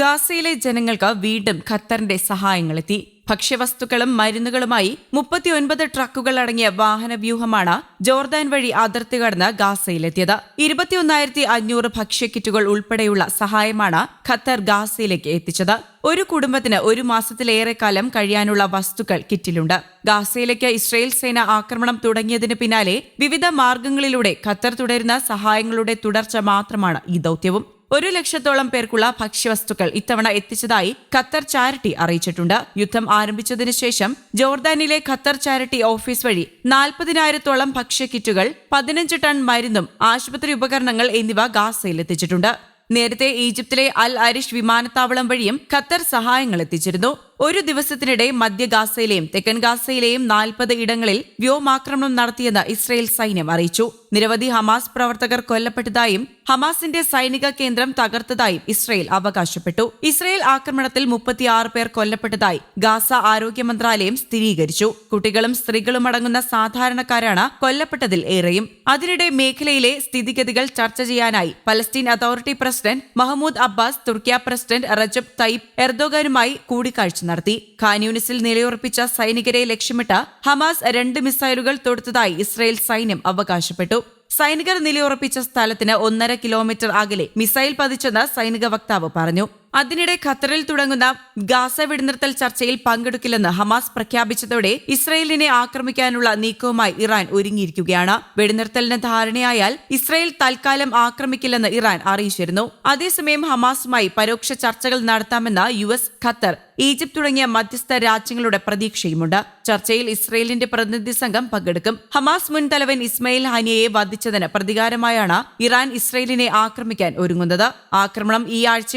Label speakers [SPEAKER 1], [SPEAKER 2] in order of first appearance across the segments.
[SPEAKER 1] ഗാസയിലെ ജനങ്ങൾക്ക് വീണ്ടും ഖത്തറിന്റെ സഹായങ്ങളെത്തി. ഭക്ഷ്യവസ്തുക്കളും മരുന്നുകളുമായി മുപ്പത്തിയൊൻപത് ട്രക്കുകൾ അടങ്ങിയ വാഹനവ്യൂഹമാണ് ജോർദാൻ വഴി അതിർത്തി കടന്ന് ഗാസയിലെത്തിയത്. ഇരുപത്തിയൊന്നായിരത്തി അഞ്ഞൂറ് ഭക്ഷ്യക്കിറ്റുകൾ ഉൾപ്പെടെയുള്ള സഹായമാണ് ഖത്തർ ഗാസയിലേക്ക് എത്തിച്ചത്. ഒരു കുടുംബത്തിന് ഒരു മാസത്തിലേറെ കാലം കഴിയാനുള്ള വസ്തുക്കൾ കിറ്റിലുണ്ട്. ഗാസയിലേക്ക് ഇസ്രയേൽ സേന ആക്രമണം തുടങ്ങിയതിന് പിന്നാലെ വിവിധ മാർഗങ്ങളിലൂടെ ഖത്തർ തുടരുന്ന സഹായങ്ങളുടെ തുടർച്ച മാത്രമാണ് ഈ ദൌത്യവും. ഒരു ലക്ഷത്തോളം പേർക്കുള്ള ഭക്ഷ്യവസ്തുക്കൾ ഇത്തവണ എത്തിച്ചതായി ഖത്തർ ചാരിറ്റി അറിയിച്ചിട്ടുണ്ട്. യുദ്ധം ആരംഭിച്ചതിനു ശേഷം ജോർദാനിലെ ഖത്തർ ചാരിറ്റി ഓഫീസ് വഴി നാൽപ്പതിനായിരത്തോളം ഭക്ഷ്യ കിറ്റുകൾ പതിനഞ്ച് ടൺ മരുന്നും ആശുപത്രി ഉപകരണങ്ങൾ എന്നിവ ഗാസയിൽ എത്തിച്ചിട്ടുണ്ട്. നേരത്തെ ഈജിപ്തിലെ അൽ അരിഷ് വിമാനത്താവളം വഴിയും ഖത്തർ സഹായങ്ങൾ എത്തിച്ചിരുന്നു. ഒരു ദിവസത്തിനിടെ മധ്യ ഗാസയിലെയും തെക്കൻ ഗാസയിലെയും നാൽപ്പത് ഇടങ്ങളിൽ വ്യോമാക്രമണം നടത്തിയെന്ന് ഇസ്രയേൽ സൈന്യം അറിയിച്ചു. നിരവധി ഹമാസ് പ്രവർത്തകർ കൊല്ലപ്പെട്ടതായും ഹമാസിന്റെ സൈനിക കേന്ദ്രം തകർത്തതായും ഇസ്രയേൽ അവകാശപ്പെട്ടു. ഇസ്രയേൽ ആക്രമണത്തിൽ മുപ്പത്തിയാറ് പേർ കൊല്ലപ്പെട്ടതായി ഗാസ ആരോഗ്യ മന്ത്രാലയം സ്ഥിരീകരിച്ചു. കുട്ടികളും സ്ത്രീകളും അടങ്ങുന്ന സാധാരണക്കാരാണ് കൊല്ലപ്പെട്ടതിൽ ഏറെയും. അതിനിടെ മേഖലയിലെ സ്ഥിതിഗതികൾ ചർച്ച ചെയ്യാനായി Palestine Authority president Mahmoud Abbas Turkiye president Recep Tayyip എർദോഗനുമായി കൂടിക്കാഴ്ച നടത്തി. കാന്യൂനിസിൽ നിലയുറപ്പിച്ച സൈനികരെ ലക്ഷ്യമിട്ട് ഹമാസ് രണ്ട് മിസൈലുകൾ തൊടുത്തതായി ഇസ്രയേൽ സൈന്യം അവകാശപ്പെട്ടു. സൈനികർ നിലയുറപ്പിച്ച സ്ഥലത്തിന് ഒന്നര കിലോമീറ്റർ അകലെ മിസൈൽ പതിച്ചെന്ന് സൈനിക വക്താവ് പറഞ്ഞു. അതിനിടെ ഖത്തറിൽ തുടങ്ങുന്ന ഗാസ വെടിനിർത്തൽ ചർച്ചയിൽ പങ്കെടുക്കില്ലെന്ന് ഹമാസ് പ്രഖ്യാപിച്ചതോടെ ഇസ്രയേലിനെ ആക്രമിക്കാനുള്ള നീക്കവുമായി ഇറാൻ ഒരുങ്ങിയിരിക്കുകയാണ്. വെടിനിർത്തലിന് ധാരണയായാൽ ഇസ്രയേൽ തൽക്കാലം ആക്രമിക്കില്ലെന്ന് ഇറാൻ അറിയിച്ചിരുന്നു. അതേസമയം ഹമാസുമായി പരോക്ഷ ചർച്ചകൾ നടത്താമെന്ന് യു എസ് ഖത്തർ ഈജിപ്ത് തുടങ്ങിയ മധ്യസ്ഥ രാജ്യങ്ങളുടെ പ്രതീക്ഷയുമുണ്ട്. ചർച്ചയിൽ ഇസ്രയേലിന്റെ പ്രതിനിധി സംഘം പങ്കെടുക്കും. ഹമാസ് മുൻ തലവൻ ഇസ്മയിൽ ഹാനിയയെ വധിച്ചതിന് പ്രതികാരമായാണ് ഇറാൻ ഇസ്രയേലിനെ ആക്രമിക്കാൻ ഒരുങ്ങുന്നത്. ആക്രമണം ഈ ആഴ്ച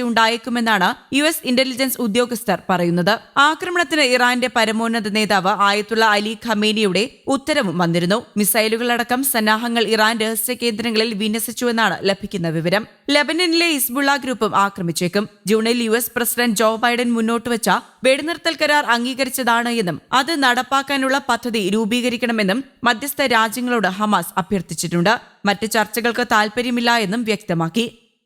[SPEAKER 1] ഉണ്ടായേക്കുമെന്നാണ് യു എസ് ഇന്റലിജൻസ് ഉദ്യോഗസ്ഥർ പറയുന്നത്. ആക്രമണത്തിന് ഇറാന്റെ പരമോന്നത നേതാവ് ആയത്തുള്ള അലി ഖമേനിയുടെ ഉത്തരവും വന്നിരുന്നു. മിസൈലുകളടക്കം സന്നാഹങ്ങൾ ഇറാൻ രഹസ്യ കേന്ദ്രങ്ങളിൽ വിന്യസിച്ചുവെന്നാണ് ലഭിക്കുന്ന വിവരം. ലബനനിലെ ഇസ്ബുള്ള ഗ്രൂപ്പും ആക്രമിച്ചേക്കും. ജൂണിൽ U S president Joe Biden മുന്നോട്ട് വെച്ച വെടിനിർത്തൽ കരാർ അംഗീകരിച്ചതാണ് എന്നും അത് നടപ്പാക്കാനുള്ള പദ്ധതി രൂപീകരിക്കണമെന്നും മധ്യസ്ഥ രാജ്യങ്ങളോട് ഹമാസ് അഭ്യർത്ഥിച്ചിട്ടുണ്ട്. മറ്റ് ചർച്ചകൾക്ക് താൽപര്യമില്ല എന്നും വ്യക്തമാക്കി.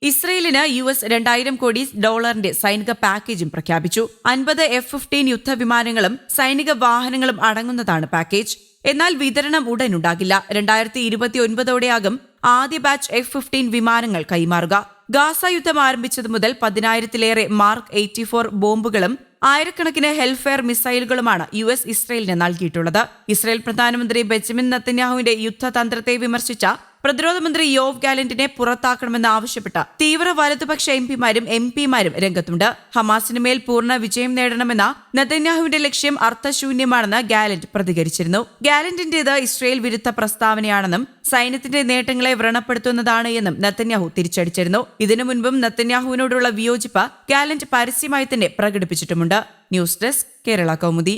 [SPEAKER 1] ഇസ്രയേലിന് യു എസ് രണ്ടായിരം കോടി ഡോളറിന്റെ സൈനിക പാക്കേജും പ്രഖ്യാപിച്ചു. അൻപത് എഫ് ഫിഫ്റ്റീൻ യുദ്ധവിമാനങ്ങളും സൈനിക വാഹനങ്ങളും അടങ്ങുന്നതാണ് പാക്കേജ്. എന്നാൽ വിതരണം ഉടൻ ഉണ്ടാകില്ല രണ്ടായിരത്തി ഇരുപത്തി ഒൻപതോടെയാകും ആദ്യ ബാച്ച് എഫ് ഫിഫ്റ്റീൻ വിമാനങ്ങൾ കൈമാറുക. ഗാസ യുദ്ധം ആരംഭിച്ചതു മുതൽ പതിനായിരത്തിലേറെ മാർക്ക് എയ്റ്റി ഫോർ ബോംബുകളും ആയിരക്കണക്കിന് ഹെൽഫെയർ മിസൈലുകളുമാണ് യു എസ് ഇസ്രയേലിന് നൽകിയിട്ടുള്ളത്. ഇസ്രയേൽ പ്രധാനമന്ത്രി ബെഞ്ചമിൻ നത്തന്യാഹുവിന്റെ യുദ്ധതന്ത്രത്തെ വിമർശിച്ച പ്രതിരോധ മന്ത്രി യോവ് ഗാലന്റിനെ പുറത്താക്കണമെന്ന് ആവശ്യപ്പെട്ട തീവ്ര വലതുപക്ഷ എം പിമാരും എം പിമാരും രംഗത്തുണ്ട്. ഹമാസിന് മേൽ പൂർണ വിജയം നേടണമെന്ന നെതന്യാഹുവിന്റെ ലക്ഷ്യം അർത്ഥശൂന്യമാണെന്ന് ഗാലന്റ് പ്രതികരിച്ചിരുന്നു. ഗാലന്റിന്റേത് ഇസ്രയേൽ വിരുദ്ധ പ്രസ്താവനയാണെന്നും സൈന്യത്തിന്റെ നേട്ടങ്ങളെ വ്രണപ്പെടുത്തുന്നതാണ് എന്നും നെത്തന്യാഹു തിരിച്ചടിച്ചിരുന്നു. ഇതിനു മുൻപും നെത്തന്യാഹുവിനോടുള്ള വിയോജിപ്പ് ഗാലന്റ് പരസ്യമായി തന്നെ പ്രകടിപ്പിച്ചിട്ടുമുണ്ട്. News desk Kerala Kaumudi.